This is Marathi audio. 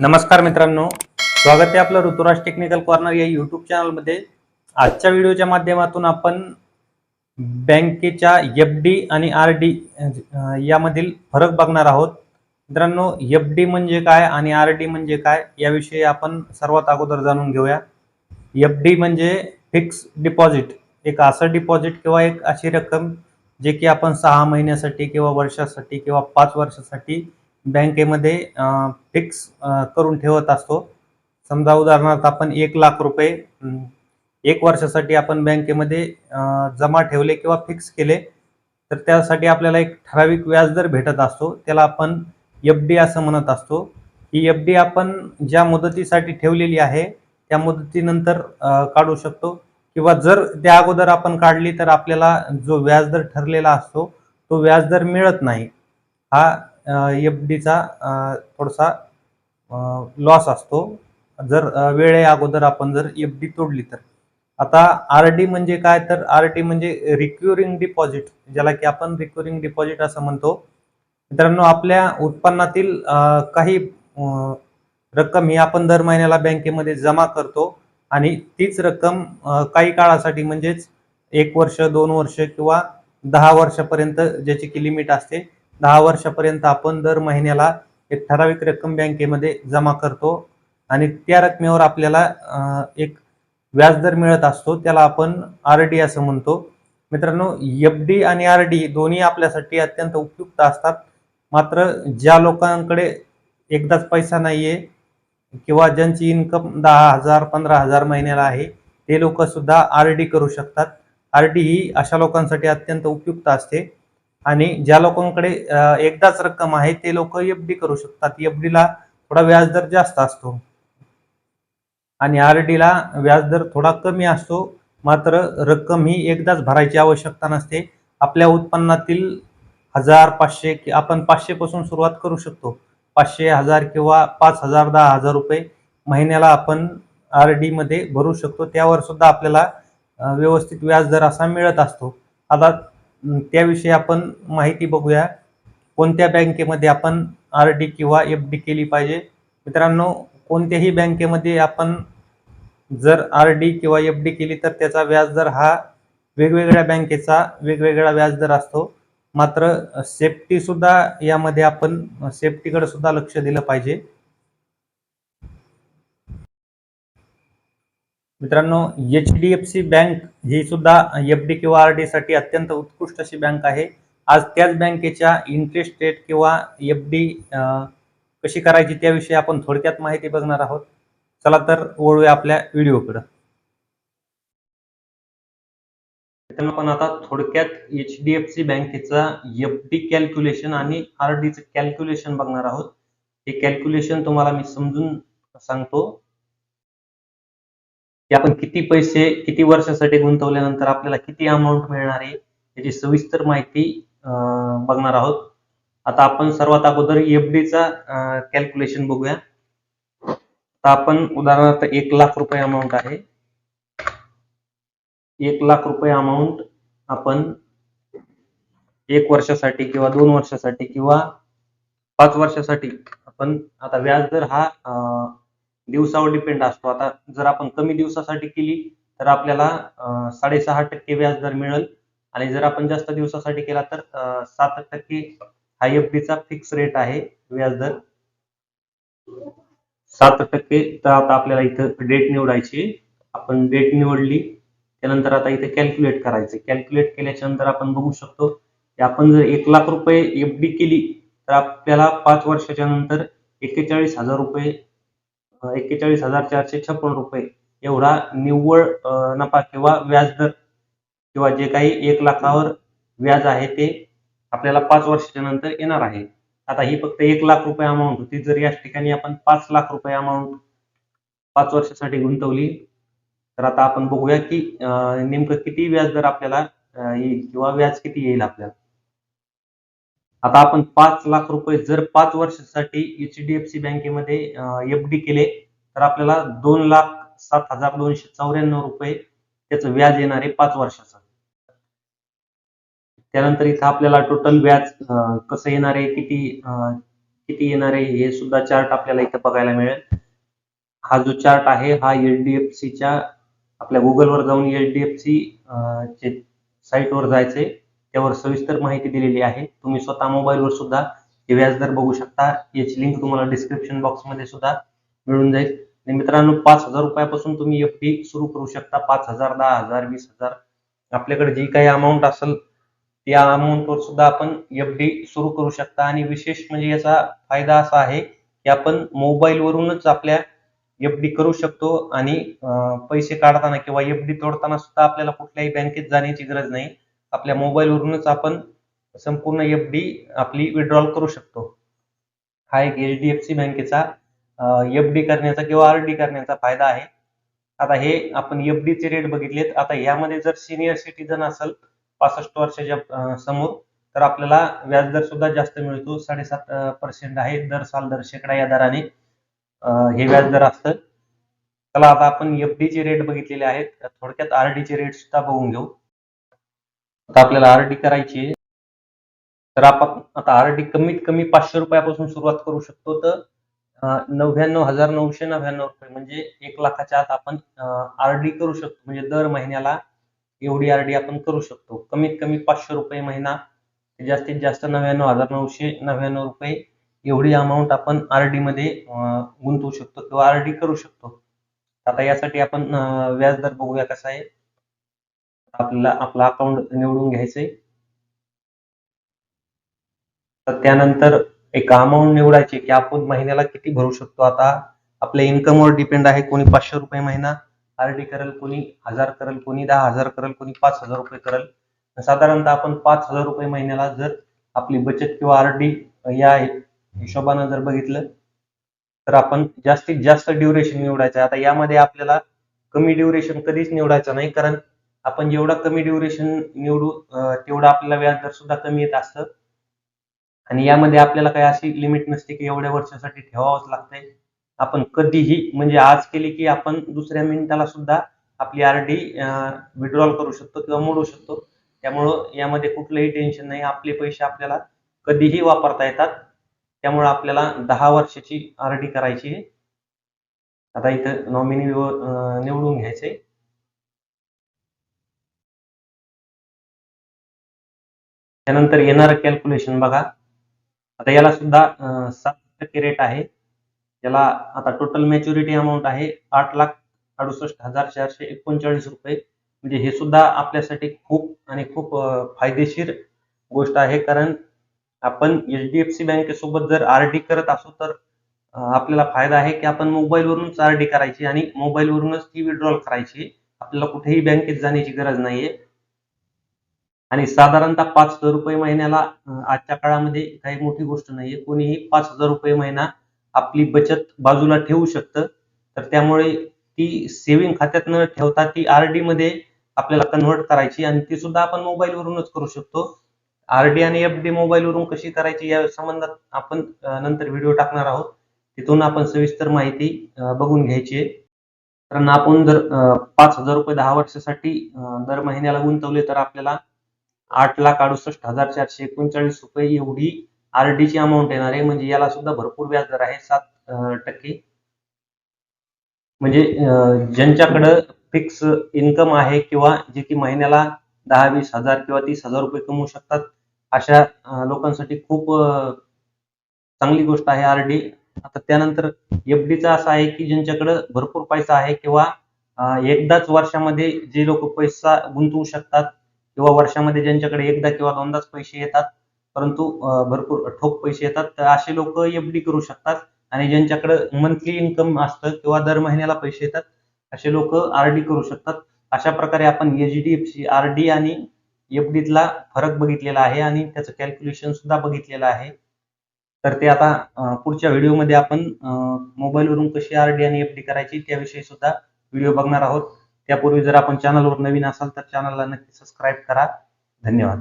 नमस्कार मित्रांनो. स्वागत आहे आपलं ऋतुराज टेक्निकल कॉर्नर या युट्यूब चॅनलमध्ये आजच्या व्हिडिओच्या माध्यमातून आपण बँकेच्या एफ डी आणि आर डी यामधील फरक बघणार आहोत. मित्रांनो एफ डी म्हणजे काय आणि आर डी म्हणजे काय याविषयी आपण सर्वात अगोदर जाणून घेऊया. एफ डी म्हणजे फिक्स डिपॉझिट एक असं डिपॉझिट किंवा एक अशी रक्कम जे की आपण सहा महिन्यासाठी किंवा वर्षासाठी किंवा पाच वर्षासाठी बँकेमध्ये फिक्स करून ठेवत असतो. समजा उदाहरणार्थ आपण एक लाख रुपये एक वर्षासाठी आपण बँकेमध्ये जमा ठेवले किंवा फिक्स केले तर त्यासाठी आपल्याला एक ठराविक व्याजदर भेटत असतो. त्याला आपण एफ डी असं म्हणत असतो. ही एफ डी आपण ज्या मुदतीसाठी ठेवलेली आहे त्या मुदतीनंतर काढू शकतो. किंवा जर त्या अगोदर आपण काढली तर आपल्याला जो व्याजदर ठरलेला असतो तो व्याजदर मिळत नाही. हा एफ डीचा थोडासा लॉस असतो. जर वेळे अगोदर आपण जर एफ डी तोडली तर. आता आर डी म्हणजे काय? तर आर डी म्हणजे रिक्युरिंग डिपॉझिट ज्याला की आपण रिक्युरिंग डिपॉझिट असं म्हणतो. मित्रांनो आपल्या उत्पन्नातील काही रक्कम ही आपण दर महिन्याला बँकेमध्ये जमा करतो. आणि तीच रक्कम काही काळासाठी म्हणजेच एक वर्ष दोन वर्ष किंवा दहा वर्षापर्यंत ज्याची की लिमिट असते दहा वर्षापर्यंत आपण दर महिन्याला एक ठराविक रक्कम बँकेमध्ये जमा करतो आणि त्या रकमेवर आपल्याला एक व्याजदर मिळत असतो त्याला आपण आर डी असं म्हणतो. मित्रांनो एफ डी आणि आर डी दोन्ही आपल्यासाठी अत्यंत उपयुक्त असतात. मात्र ज्या लोकांकडे एकदाच पैसा नाहीये किंवा ज्यांची इन्कम दहा हजार पंधरा हजार महिन्याला आहे ते लोक सुद्धा आर डी करू शकतात. आर डी ही अशा लोकांसाठी अत्यंत उपयुक्त असते. आणि ज्या लोकांकडे एकदाच रक्कम आहे ते लोक एफ डी करू शकतात. एफ डीला थोडा व्याजदर जास्त असतो. आणि आर डीला व्याजदर थोडा कमी असतो. मात्र रक्कम ही एकदाच भरायची आवश्यकता नसते. आपल्या उत्पन्नातील हजार पाचशे कि- आपण पाचशेपासून सुरुवात करू शकतो. पाचशे हजार किंवा पाच हजार दहा हजार रुपये महिन्याला आपण आर डीमध्ये भरू शकतो. त्यावर सुद्धा आपल्याला व्यवस्थित व्याजदर असा मिळत असतो. आता त्याविषयी आपण माहिती बघूया. कोणत्या बँकेमध्ये आपण आर डी किंवा एफ डी केली पाहिजे? मित्रांनो कोणत्याही बँकेमध्ये आपण जर आर डी किंवा एफ डी केली तर त्याचा व्याजदर हा वेगवेगळ्या बँकेचा वेगवेगळा व्याजदर असतो. मात्र सेफ्टीसुद्धा यामध्ये आपण सेफ्टीकडे सुद्धा लक्ष दिलं पाहिजे. मित्रांनो H D F C bank ही सुद्धा एफ डी किंवा आर डी साठी अत्यंत उत्कृष्ट अशी बँक आहे. आज त्याच बँकेच्या इंटरेस्ट रेट किंवा एफ डी कशी करायची त्याविषयी आपण थोडक्यात माहिती बघणार आहोत. चला तर वळूया आपल्या व्हिडिओकडं. मित्रांनो आपण आता थोडक्यात एच डी एफ सी बँकेचा एफ डी कॅल्क्युलेशन आणि आर डीचं कॅल्क्युलेशन बघणार आहोत. हे कॅल्क्युलेशन तुम्हाला मी समजून सांगतो. की आपण किती पैसे किती वर्षासाठी गुंतवल्यानंतर आपल्याला किती अमाऊंट मिळणार आहे याची सविस्तर माहिती बघणार आहोत. आता आपण सर्वात अगोदर एफ डीचा कॅल्क्युलेशन बघूया. आता आपण उदाहरणार्थ एक लाख रुपये अमाऊंट आहे. एक लाख रुपये अमाऊंट आपण एक वर्षासाठी किंवा दोन वर्षासाठी किंवा पाच वर्षासाठी आपण आता व्याजदर हा दिवसावर डिपेंड असतो. आता जर आपण कमी दिवसासाठी केली तर आपल्याला साडेसहा टक्के व्याज दर मिळेल. आणि जर आपण जास्त दिवसासाठी केला तर सात टक्के हा एफ चा फिक्स रेट आहे व्याजदर सात टक्के तर आता आपल्याला इथं डेट निवडायची आपण डेट निवडली त्यानंतर आता इथे कॅल्क्युलेट करायचं कॅल्क्युलेट केल्याच्यानंतर आपण बघू शकतो की आपण जर एक लाख रुपये एफ डी केली तर आपल्याला पाच वर्षाच्या नंतर एक्केचाळीस हजार रुपये एक्केचाळीस हजार चारशे छप्पन रुपये एवढा निव्वळ नफा किंवा व्याजदर किंवा जे काही एक लाखावर व्याज आहे ते आपल्याला पाच वर्षाच्या नंतर येणार आहे. आता ही फक्त एक लाख रुपये अमाऊंट होती. जर याच ठिकाणी आपण पाच लाख रुपये अमाऊंट पाच वर्षासाठी गुंतवली तर आता आपण बघूया की नेमकं किती व्याज दर आपल्याला येईल किंवा व्याज किती येईल आपल्याला. आता आपण पाच लाख रुपये जर पाच वर्षासाठी एच डी एफ सी बँकेमध्ये एफ डी केले तर आपल्याला दोन लाख सात हजार दोनशे चौऱ्याण्णव रुपये त्याचं व्याज येणार आहे पाच वर्षाचं. त्यानंतर इथं आपल्याला टोटल व्याज कसं येणार आहे किती किती येणार आहे हे सुद्धा चार्ट आपल्याला इथं बघायला मिळेल. हा जो चार्ट आहे हा एच डी एफ सीच्या आपल्या गुगलवर जाऊन एच डी एफ सी चे साईटवर जायचंय. त्यावर सविस्तर माहिती दिलेली आहे. तुम्ही स्वतः मोबाईलवर सुद्धा हे व्याजदर बघू शकता. याची लिंक तुम्हाला डिस्क्रिप्शन बॉक्समध्ये सुद्धा मिळून जाईल. आणि मित्रांनो पाच हजार रुपयापासून तुम्ही एफ डी सुरू करू शकता. पाच हजार दहा हजार वीस हजार. आपल्याकडे जी काही अमाऊंट असेल त्या अमाऊंटवर सुद्धा आपण एफ डी सुरू करू शकता. आणि विशेष म्हणजे याचा फायदा असा आहे की आपण मोबाईलवरूनच आपल्या एफ डी करू शकतो. आणि पैसे काढताना किंवा एफ डी तोडताना सुद्धा आपल्याला कुठल्याही बँकेत जाण्याची गरज नाही. आपल्या मोबाईलवरूनच आपण संपूर्ण एफ डी आपली विड्रॉल करू शकतो. हा एक एच डी एफ सी बँकेचा एफ डी करण्याचा किंवा आर डी करण्याचा फायदा आहे. आता हे आपण एफ डीचे रेट बघितलेत. आता यामध्ये जर सिनियर सिटीजन असेल पासष्ट वर्षाच्या समोर तर आपल्याला व्याजदर सुद्धा जास्त मिळतो. साडेसात पर्सेंट आहे दर साल दर शेकडा या दराने हे व्याजदर असतं. चला आता आपण एफ डीचे रेट बघितलेले आहेत. थोडक्यात आर डीचे रेट सुद्धा बघून घेऊ. आता आपल्याला आरडी करायची आहे. तर आपण आता आरडी कमीत कमी पाचशे रुपयापासून सुरुवात करू शकतो. तर नव्याण्णव हजार नऊशे नव्याण्णव रुपये म्हणजे एक लाखाच्या आत आपण आरडी करू शकतो. म्हणजे दर महिन्याला एवढी आरडी आपण करू शकतो. कमीत कमी पाचशे रुपये महिना जास्तीत जास्त नव्याण्णव हजार नऊशे नव्याण्णव रुपये एवढी अमाऊंट आपण आरडी मध्ये गुंतवू शकतो किंवा आरडी करू शकतो. आता यासाठी आपण व्याजदर बघूया कसा आहे. आपल्याला आपला अकाउंट निवडून घ्यायचंय. तर त्यानंतर एक अमाऊंट निवडायची की आपण महिन्याला किती भरू शकतो? आता आपल्या इन्कमवर डिपेंड आहे कोणी पाचशे रुपये महिना आर डी करेल कोणी हजार करेल कोणी दहा हजार करेल कोणी पाच हजार रुपये करेल. साधारणतः आपण पाच हजार रुपये महिन्याला जर आपली बचत किंवा आर डी या हिशोबानं जर बघितलं तर आपण जास्तीत जास्त ड्युरेशन निवडायचं आता यामध्ये आपल्याला कमी ड्युरेशन कधीच निवडायचं नाही कारण आपण जेवढा कमी ड्युरेशन निवडू तेवढा तेवढं आपल्याला व्याजदर सुद्धा कमी येत असतं. आणि यामध्ये आपल्याला काही अशी लिमिट नसते की एवढ्या वर्षासाठी ठेवावंच लागतंय. आपण कधीही म्हणजे आज केली की आपण दुसऱ्या मिनिटाला सुद्धा आपली आर डी विड्रॉल करू शकतो किंवा मोडू शकतो. त्यामुळं यामध्ये कुठलंही टेन्शन नाही. आपले पैसे आपल्याला कधीही वापरता येतात. त्यामुळे आपल्याला दहा वर्षाची आर डी करायची आहे. आता इथं नॉमिनी निवडून घ्यायचंय. त्यानंतर येणार कॅल्क्युलेशन बघा. आता याला सुद्धा सात टक्के रेट आहे. याला आता टोटल मॅच्युरिटी अमाऊंट आहे आठ लाख अडुसष्ट हजार चारशे एकोणचाळीस रुपये. म्हणजे हे सुद्धा आपल्यासाठी खूप आणि खूप फायदेशीर गोष्ट आहे. कारण आपण एच डी एफ सी बँकेसोबत जर आर डी करत असू तर आपल्याला फायदा आहे की आपण मोबाईलवरूनच आर डी करायची आणि मोबाईलवरूनच ती विड्रॉल करायची. आपल्याला कुठेही बँकेत जाण्याची गरज नाहीये. आणि साधारणतः पाच हजार रुपये महिन्याला आजच्या काळामध्ये काही मोठी गोष्ट नाहीये. कोणीही पाच हजार रुपये महिना आपली बचत बाजूला ठेवू शकतं. तर त्यामुळे ती सेव्हिंग खात्यात न ठेवता ती आर डी मध्ये आपल्याला कन्व्हर्ट करायची आणि ती सुद्धा आपण मोबाईलवरूनच करू शकतो. आर डी आणि एफ डी मोबाईलवरून कशी करायची या संबंधात आपण नंतर व्हिडिओ टाकणार आहोत. तिथून आपण सविस्तर माहिती बघून घ्यायची आहे. कारण आपण जर पाच हजार रुपये दहा वर्षासाठी दर महिन्याला गुंतवले तर आपल्याला आठ लाख अडुसष्ट हजार चारशे एकोणचाळीस रुपये एवढी आरडीची ची अमाऊंट येणार आहे. म्हणजे याला सुद्धा भरपूर व्याज दर आहे. सात टक्के. म्हणजे ज्यांच्याकडं फिक्स इन्कम आहे किंवा जे की महिन्याला दहा वीस हजार किंवा तीस हजार रुपये कमवू शकतात अशा लोकांसाठी खूप चांगली गोष्ट आहे आर डी. आता त्यानंतर एफ डीचा असं आहे की ज्यांच्याकडं भरपूर पैसा आहे किंवा एकदाच वर्षामध्ये जे लोक पैसा गुंतवू शकतात किंवा वर्षामध्ये ज्यांच्याकडे एकदा किंवा दोनदाच पैसे येतात परंतु भरपूर ठोक पैसे येतात तर असे लोक एफ डी करू शकतात. आणि ज्यांच्याकडे मंथली इन्कम असतं किंवा दर महिन्याला पैसे येतात असे लोक आर डी करू शकतात. अशा प्रकारे आपण H D F C R D आणि एफ डीतला फरक बघितलेला आहे आणि त्याचं कॅल्क्युलेशन सुद्धा बघितलेलं आहे. तर ते आता पुढच्या व्हिडिओमध्ये आपण मोबाईलवरून कशी आर डी आणि एफ डी करायची त्याविषयी सुद्धा व्हिडिओ बघणार आहोत. त्यापूर्वी जर आपण चॅनलवर नवीन असाल तर चॅनलला नक्की सबस्क्राईब करा. धन्यवाद.